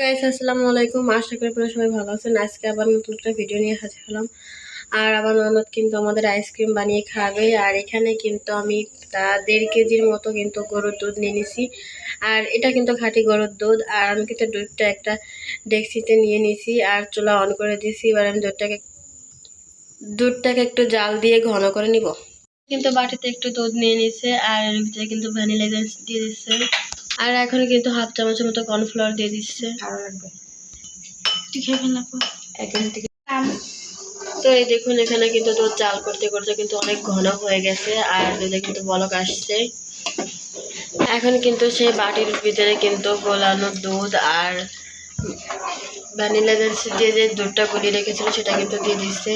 Guys আসসালামু আলাইকুম। আশা করি আপনারা সবাই ভালো আছেন। আজকে আবার নতুন একটা ভিডিও নিয়ে হাজির হলাম। আর আবার ননদ কিন্তু আমাদের আইসক্রিম বানিয়ে খাবে। আর এখানে কিন্তু আমি তা দেড় কেজির মতো কিন্তু গরুর দুধ নিয়ে নিছি। আর এটা কিন্তু খাঁটি গরুর দুধ। আর আমি কিন্তু দুধটা একটা ডেক্সিতে নিয়ে নিছি। আর চুলা অন করে দিয়েছি। এবার আমি দুধটাকে দুধটাকে একটু জাল দিয়ে ঘন করে নিব। কিন্তু বাটিতে একটু দুধ নিয়ে নিছে। আর ভিতরে কিন্তু ভ্যানিলা দিয়ে দিচ্ছে আর এখন কিন্তু হাফ চামচের মতো কর্নফ্লাওয়ার দিয়ে দিচ্ছে। ভালো লাগবে। তুই খেয়ে ফেল এখান থেকে তো এই দেখুন এখানে কিন্তু দুধ চাল করতে করতে কিন্তু অনেক ঘন হয়ে গেছে আর দুধে কিন্তু বলক আসছে। এখন কিন্তু সেই বাটির ভিতরে কিন্তু গোলানো দুধ আর ভ্যানিলা দিয়ে যে দুধটা গলিয়ে রেখেছিল সেটা কিন্তু দিয়ে দিচ্ছে।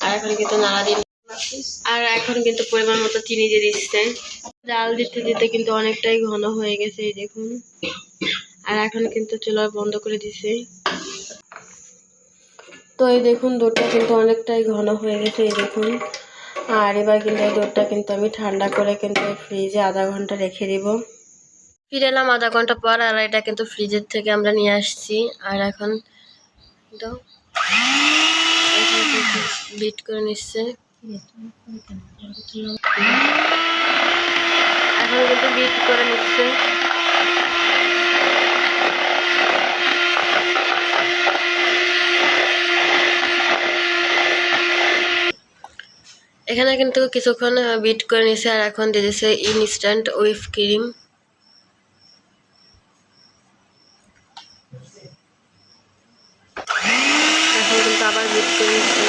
আর এখন কিন্তু নাড়া দিন আর এখন কিন্তু পরিমাণ মতো চিনি দিয়ে দিচ্ছে। জাল দিতে দিতে কিন্তু অনেকটাই ঘন হয়ে গেছে, এই দেখুন। আর এখন কিন্তু চুলা বন্ধ করে দিছে। তো এই দেখুন দুধটা কিন্তু অনেকটাই ঘন হয়ে গেছে, এই দেখুন। আর এবার কিন্তু এই দুধটা কিন্তু আমি ঠান্ডা করে কিন্তু ফ্রিজে আধা ঘণ্টা রেখে দিব। ফিরে এলাম আধা ঘণ্টা পর, আর এটা কিন্তু ফ্রিজের থেকে আমরা নিয়ে আসছি। আর এখন বিট করে নিচ্ছে। এখন কিন্তু বিট করে নিচ্ছে। এখানে কিন্তু কিছুক্ষণ বিট করে নিছে আর এখন দিয়ে দিছে ইনস্ট্যান্ট উইপ ক্রিম এখন কিন্তু আবার বিট করে নিচ্ছে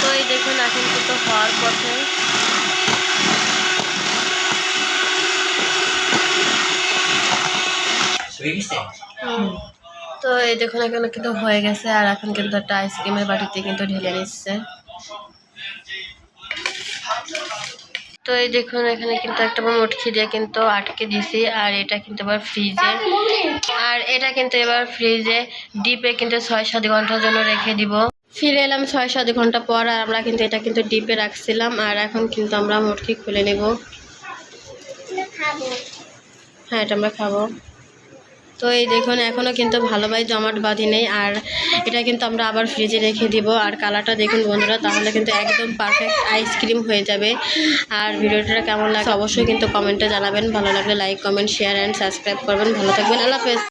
তো এই দেখুন এখন কিন্তু হওয়ার পথে তো এই দেখুন এখানে কিন্তু হয়ে গেছে আর এখন কিন্তু একটা আইসক্রিমের বাটিতে কিন্তু ঢেলে নিচ্ছে। তো এই দেখুন এখানে কিন্তু একটা মুটকি দিয়ে কিন্তু আটকে দিছি আর এটা কিন্তু এবার ফ্রিজে আর এটা কিন্তু এবার ফ্রিজে ডিপে কিন্তু ছয় সাত ঘণ্টার জন্য রেখে দিব। ফিরে এলাম ছয় সাত ঘণ্টা পর আর আমরা কিন্তু এটা কিন্তু ডিপে রাখছিলাম আর এখন কিন্তু আমরা মুটকি খুলে নেব। হ্যাঁ এটা আমরা খাব। তো এই দেখুন এখনও কিন্তু ভালোভাবে জমাট বাঁধি নেই আর এটা কিন্তু আমরা আবার ফ্রিজে রেখে দিব। আর কালারটা দেখুন বন্ধুরা, তাহলে কিন্তু একদম পারফেক্ট আইসক্রিম হয়ে যাবে। আর ভিডিওটা কেমন লাগে অবশ্যই কিন্তু কমেন্টে জানাবেন। ভালো লাগলে like comment share and subscribe করবেন। ভালো থাকবেন। আল্লাহ হাফেজ।